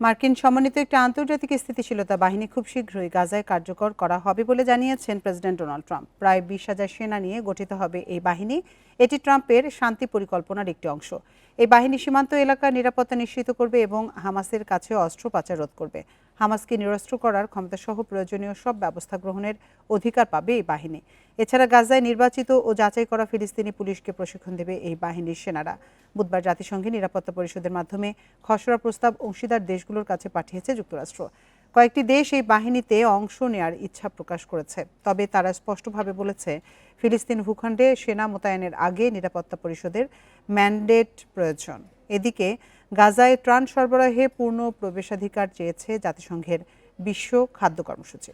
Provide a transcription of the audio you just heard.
মার্কিন সমন্বিত একটি আন্তর্জাতিক স্থিতিশীলতা বাহিনী খুব শীঘ্রই গাজায় কার্যকর করা হবে বলে জানিয়েছেন প্রেসিডেন্ট ডোনাল্ড ট্রাম্প। প্রায় বিশ হাজার সেনা নিয়ে গঠিত হবে এই বাহিনী। এটি ট্রাম্পের শান্তি পরিকল্পনার একটি অংশ। এই বাহিনী সীমান্ত এলাকার নিরাপত্তা নিশ্চিত করবে এবং হামাসের কাছে অস্ত্র পাচার রোধ করবে। হামাসকে নিরস্ত্র করার ক্ষমতাসহ প্রয়োজনীয় সব ব্যবস্থা গ্রহণের অধিকার পাবে এই বাহিনী। এছাড়া গাজায় নির্বাচিত ও যাচাই করা ফিলিস্তিনি পুলিশকে প্রশিক্ষণ দেবে এই বাহিনীর সেনারা। বুধবার জাতিসংঘের নিরাপত্তা পরিষদের মাধ্যমে খসড়া প্রস্তাব অংশীদার দেশগুলোর কাছে পাঠিয়েছে যুক্তরাষ্ট্র। কয়েকটি দেশ এই বাহিনীতে অংশ নেয়ার ইচ্ছা প্রকাশ করেছে, তবে তারা স্পষ্টভাবে বলেছে, ফিলিস্তিন ভূখণ্ডে সেনা মোতায়েনের আগে নিরাপত্তা পরিষদের ম্যান্ডেট প্রয়োজন। এদিকে, গাজায় ত্রাণ সরবরাহে পূর্ণ প্রবেশাধিকার চেয়েছে জাতিসংঘের বিশ্ব খাদ্য কর্মসূচি।